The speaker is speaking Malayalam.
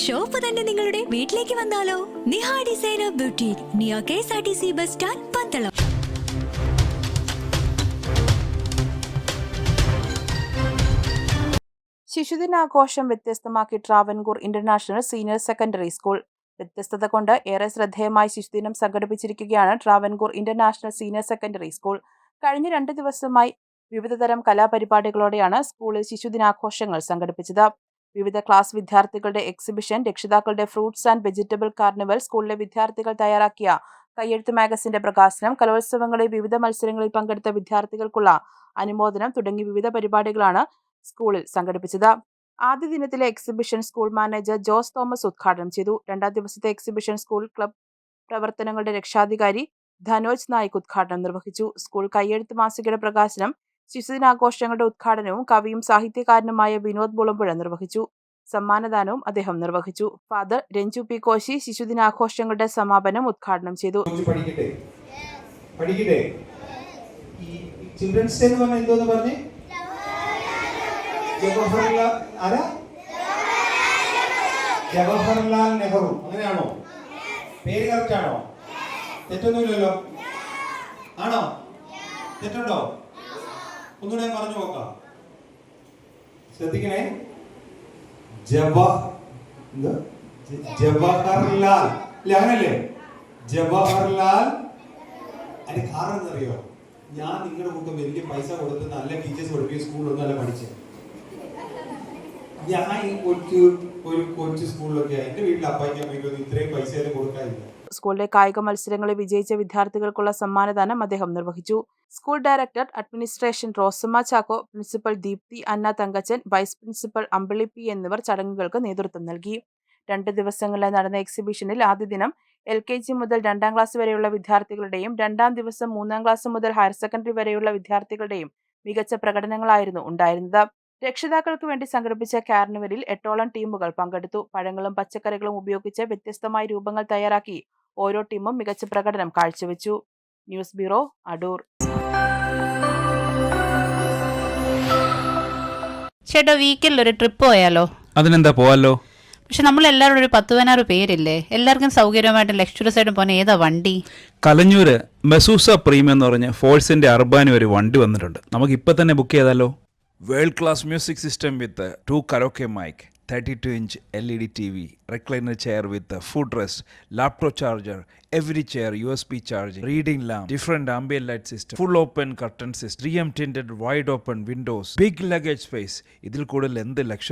ഷോപ്പ് തന്നെ നിങ്ങളുടെ വീട്ടിലേക്ക് വന്നാലോ? Niha designer beauty near K S R T C bus stand Pandalam. ശിശുദിനാഘോഷം വ്യത്യസ്തമാക്കി Travancore international senior secondary school. വ്യത്യസ്തത കൊണ്ട് ഏറെ ശ്രദ്ധേയമായി ശിശുദിനം സംഘടിപ്പിച്ചിരിക്കുകയാണ് Travancore international senior secondary school. കഴിഞ്ഞ രണ്ട് ദിവസമായി വിവിധതരം കലാപരിപാടികളോടെയാണ് സ്കൂളിൽ ശിശുദിനാഘോഷങ്ങൾ സംഘടിപ്പിച്ചത്. വിവിധ ക്ലാസ് വിദ്യാർത്ഥികളുടെ എക്സിബിഷൻ രക്ഷിതാക്കളുടെ ഫ്രൂട്ട്സ് ആൻഡ് വെജിറ്റബിൾ കാർണിവൽ സ്കൂളിലെ വിദ്യാർത്ഥികൾ തയ്യാറാക്കിയ കയ്യെഴുത്ത് മാഗസിന്റെ പ്രകാശനം കലോത്സവങ്ങളിൽ വിവിധ മത്സരങ്ങളിൽ പങ്കെടുത്ത വിദ്യാർത്ഥികൾക്കുള്ള അനുമോദനം തുടങ്ങി വിവിധ പരിപാടികളാണ് സ്കൂളിൽ സംഘടിപ്പിച്ചത്. ആദ്യ ദിനത്തിലെ exhibition school manager Jose Thomas ഉദ്ഘാടനം ചെയ്തു. രണ്ടാം ദിവസത്തെ എക്സിബിഷൻ സ്കൂൾ ക്ലബ് പ്രവർത്തനങ്ങളുടെ രക്ഷാധികാരി ധനോജ് നായിക് ഉദ്ഘാടനം നിർവഹിച്ചു. സ്കൂൾ കയ്യെഴുത്ത് മാസികയുടെ പ്രകാശനം ശിശുദിനാഘോഷങ്ങളുടെ ഉദ്ഘാടനവും കവിയും സാഹിത്യകാരനുമായ വിനോദ് മുളമ്പുഴ നിർവഹിച്ചു. സമ്മാനദാനവും അദ്ദേഹം നിർവഹിച്ചു. ഫാദർ രഞ്ജു പി കോശി ശിശുദിനാഘോഷങ്ങളുടെ സമാപനം ഉദ്ഘാടനം ചെയ്തു. ചിൽഡ്രൻസ് ഡേ എന്ന് പറഞ്ഞാൽ എന്തോന്ന് പറഞ്ഞേ? ജവഹർലാൽ ആരാ? ജവഹർലാൽ നെഹ്റു. അങ്ങനെയാണോ? പേര് കറക്റ്റ് ആണോ? തെറ്റൊന്നുമില്ലല്ലോ. ആണോ? തെറ്റുണ്ടോ? ഒന്നുകൂടെ പറഞ്ഞു നോക്കാം. ശ്രദ്ധിക്കണേ. ജവ ജവഹർലാൽ. അല്ലെ അങ്ങനല്ലേ? ജവഹർലാൽ. അതിന്റെ കാരണം എന്തറിയോ ഞാൻ നിങ്ങളുടെ കൂട്ടം വലിയ പൈസ കൊടുത്ത് നല്ല ടീച്ചേഴ്സ് പഠിപ്പിക്കുന്ന സ്കൂളിലൊന്നും അല്ല പഠിച്ചത്. ഞാൻ ഈ കൊച്ചു ഒരു കൊച്ചു സ്കൂളിലൊക്കെ എന്റെ വീട്ടിൽ അപ്പായിക്ക് അമ്മയ്ക്കൊന്നും ഇത്രയും പൈസ കൊടുക്കാനില്ല. സ്കൂളിലെ കായിക മത്സരങ്ങളിൽ വിജയിച്ച വിദ്യാർത്ഥികൾക്കുള്ള സമ്മാനദാനം അദ്ദേഹം നിർവഹിച്ചു. School director administration Rosamma Chacko principal Deepthi Anna Thankachan vice principal Ambili P എന്നിവർ ചടങ്ങുകൾക്ക് നേതൃത്വം നൽകി. രണ്ട് ദിവസങ്ങളിലായി നടന്ന എക്സിബിഷനിൽ ആദ്യ ദിനം എൽ കെ ജി മുതൽ രണ്ടാം ക്ലാസ് വരെയുള്ള വിദ്യാർത്ഥികളുടെയും രണ്ടാം ദിവസം മൂന്നാം ക്ലാസ് മുതൽ ഹയർ സെക്കൻഡറി വരെയുള്ള വിദ്യാർത്ഥികളുടെയും മികച്ച പ്രകടനങ്ങളായിരുന്നു ഉണ്ടായിരുന്നത്. രക്ഷിതാക്കൾക്ക് വേണ്ടി സംഘടിപ്പിച്ച കാർണിവലിൽ എട്ടോളം ടീമുകൾ പങ്കെടുത്തു. പഴങ്ങളും പച്ചക്കറികളും ഉപയോഗിച്ച് വ്യത്യസ്തമായ രൂപങ്ങൾ തയ്യാറാക്കി ഓരോ ടീമും മികച്ച പ്രകടനം കാഴ്ചവെച്ചു. News bureau Adoor. ചേട്ടാ വീക്കിൽ ഒരു ട്രിപ്പ് പോയാലോ? അതിനെന്താ പോവാലോ? പക്ഷെ നമ്മൾ എല്ലാവരും ഒരു പത്ത് പതിനാറ് പേരില്ലേ? എല്ലാവർക്കും സൗകര്യമായിട്ട് ലക്ഷറസ് ആയിട്ട് പോകാൻ ഏതാ വണ്ടി? കലഞ്ഞൂര് മെസൂസ പ്രീമിയം എന്ന് പറഞ്ഞ ഫോഴ്സിന്റെ അർബാനി ഒരു വണ്ടി വന്നിട്ടുണ്ട്. നമുക്ക് ഇപ്പൊ തന്നെ ബുക്ക് ചെയ്താലോ? World class music system with two karaoke mic thirty two inch L E D T V recliner chair with foot rest laptop charger every chair U S B charge reading lamp different ambient light system full open curtain system three M tinted wide open windows big luggage space ഇതിൽ കൂടുതൽ എന്ത് ലക്ഷറി